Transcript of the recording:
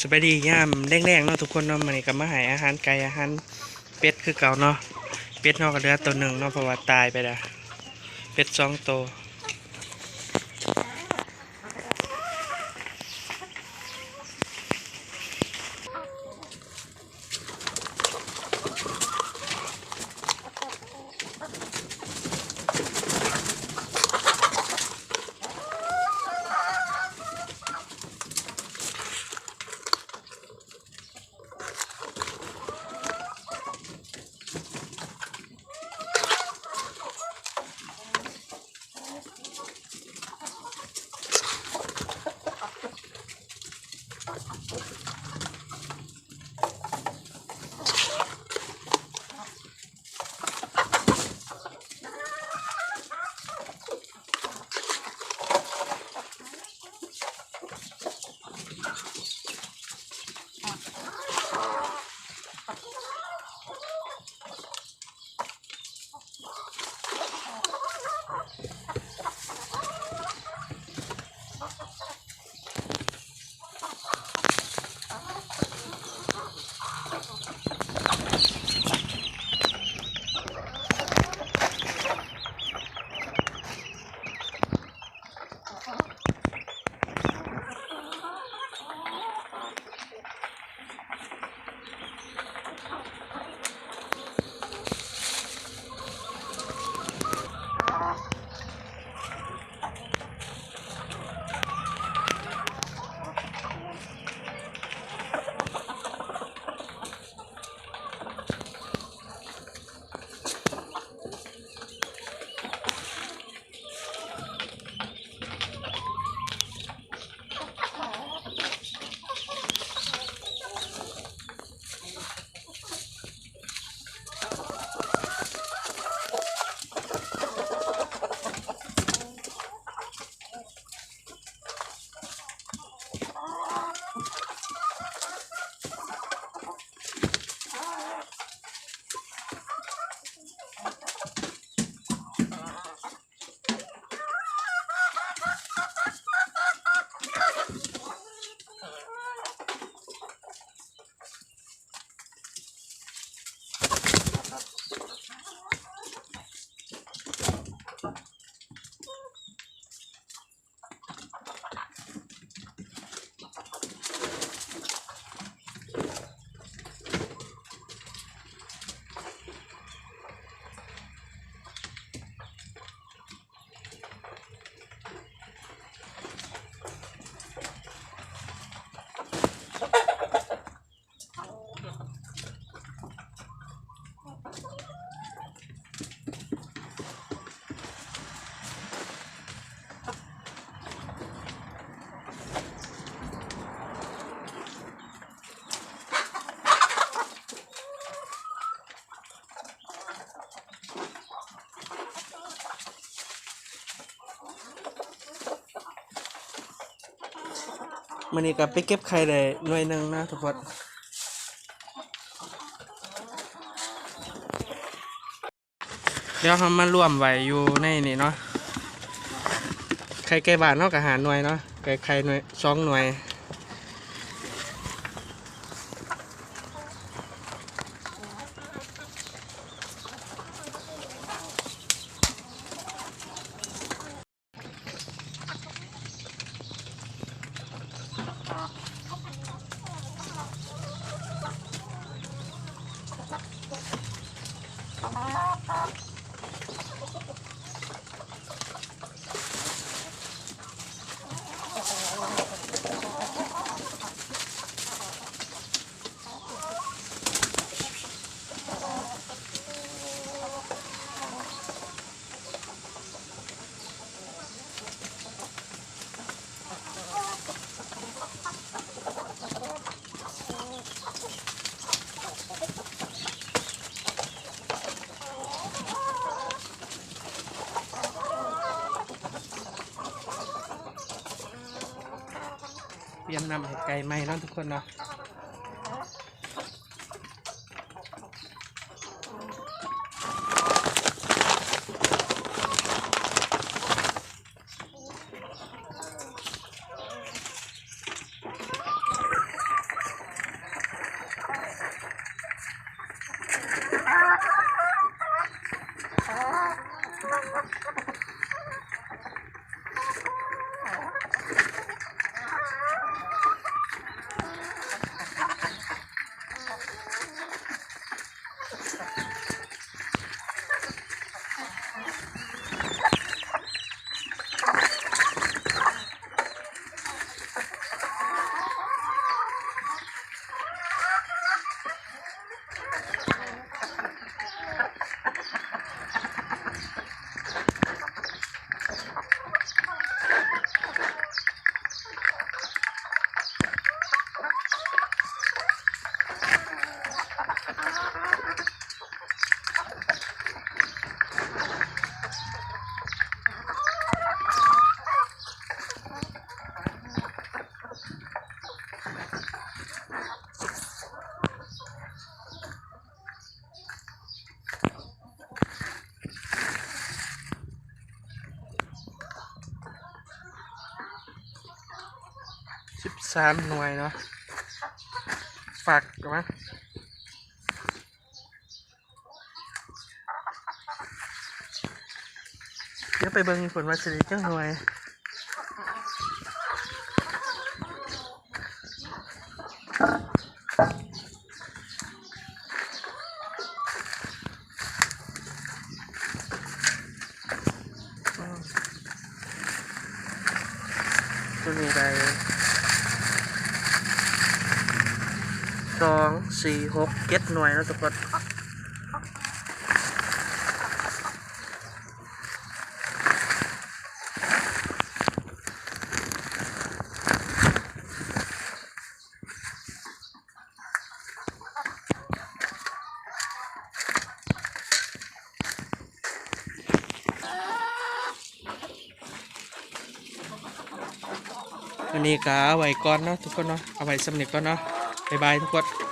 สบายดีย่ามแรงๆเนาะทุกคนเนาะมันก็มาหายอาหารไก่อาหารเป็ดคือเก่าเนาะเป็ดนอกก็เหลือตัวหนึ่งเนาะเพราะว่าตายไปแล้วเป็ดสองตัว มันนี่กับไปเก็บไข่ได้หน่วยหนึ่งนะทุกคนเดี๋ยวเรามารวมไว้อยู่ในนี่เนาะไข่ไก่บานเนาะกับหาหน่วยเนาะไก่ไข่หน่วยสองหน่วย รียมนำให้ไก่ไหม้เนาะทุกคนเนาะ สามหน่วยเนาะฝากกันมั้ยเดี๋ยวไปเบิ่งผลว่าสิได้จังหน่วยตัวนี้ได้ สองสี่หกเจ็ดหน่วยแล้วทุกคนวันนี้ก็เอาไว้ก่อนเนาะทุกคนเนาะเอาไว้สำเร็จก่อนเนาะ บ๊ายบายทุกคน